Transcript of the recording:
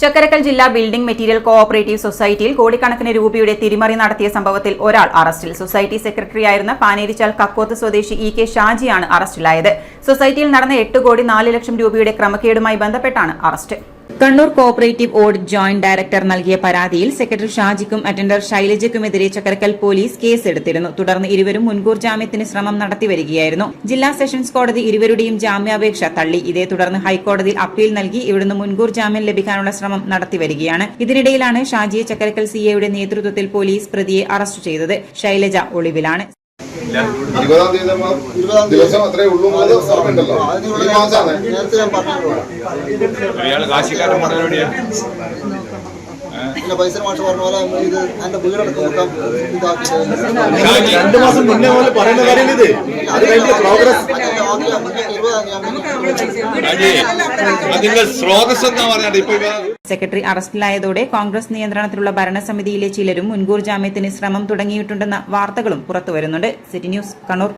ചക്കരക്കൽ ജില്ലാ building material cooperative സൊസൈറ്റിയിൽ കോടിക്കണക്കിന് രൂപയുടെ തിരിമറി നടത്തിയ സംഭവത്തിൽ ഒരാൾ അറസ്റ്റിൽ. സൊസൈറ്റി സെക്രട്ടറിയായിരുന്ന പാനേരിച്ചാൽ കക്കോത്ത് സ്വദേശി ഇ കെ ഷാജിയാണ് അറസ്റ്റിലായത്. സൊസൈറ്റിയിൽ നടന്ന എട്ട് കോടി നാല് ലക്ഷം രൂപയുടെ ക്രമക്കേടുമായി ബന്ധപ്പെട്ടാണ് arrest. Kannur cooperative audit joint director നൽകിയ പരാതിയിൽ സെക്രട്ടറി ഷാജിക്കും അറ്റൻഡർ ശൈലജയ്ക്കുമെതിരെ ചക്കരക്കൽ പോലീസ് കേസെടുത്തിരുന്നു. തുടർന്ന് ഇരുവരും മുൻകൂർ ജാമ്യത്തിന് ശ്രമം നടത്തിവരികയായിരുന്നു. ജില്ലാ സെഷൻസ് കോടതി ഇരുവരുടെയും ജാമ്യാപേക്ഷ തള്ളി. ഇതേ തുടർന്ന് ഹൈക്കോടതിയിൽ അപ്പീൽ നൽകി ഇവിടുന്ന് മുൻകൂർ ജാമ്യം ലഭിക്കാനുള്ള ശ്രമം നടത്തിവരികയാണ്. ഇതിനിടയിലാണ് ഷാജിയെ ചക്കരക്കൽ സിഐയുടെ നേതൃത്വത്തിൽ പോലീസ് പ്രതിയെ അറസ്റ്റ് ചെയ്തത്. ശൈലജ ഒളിവിലാണ്. ഇരുപതാം തീയതി ദിവസം അത്രേ ഉള്ളൂ എന്നുള്ളത് ഓർമ്മയുണ്ടല്ലോ ഈ മാസമാണ്. പിന്നെ പൈസ മാഷ് പറഞ്ഞ പോലെ നമ്മൾ ഇത് എന്റെ വീടടക്കം കൊടുക്കാൻ ഇതാക്കി രണ്ടു മാസം മുന്നേ പോലെ പറയുന്ന കാര്യം ഇത്? അത് കഴിഞ്ഞ പ്രോഗ്രസ് അതിന്റെ സ്രോതസ് എന്താ പറഞ്ഞത്. ഇപ്പൊ ഇവ സെക്രട്ടറി അറസ്റ്റിലായതോടെ കോൺഗ്രസ് നിയന്ത്രണത്തിലുള്ള ഭരണസമിതിയിലെ ചിലരും മുൻകൂർ ജാമ്യത്തിന് ശ്രമം തുടങ്ങിയിട്ടുണ്ടെന്ന വാർത്തകളും പുറത്തുവരുന്നുണ്ട്. City news Kannur.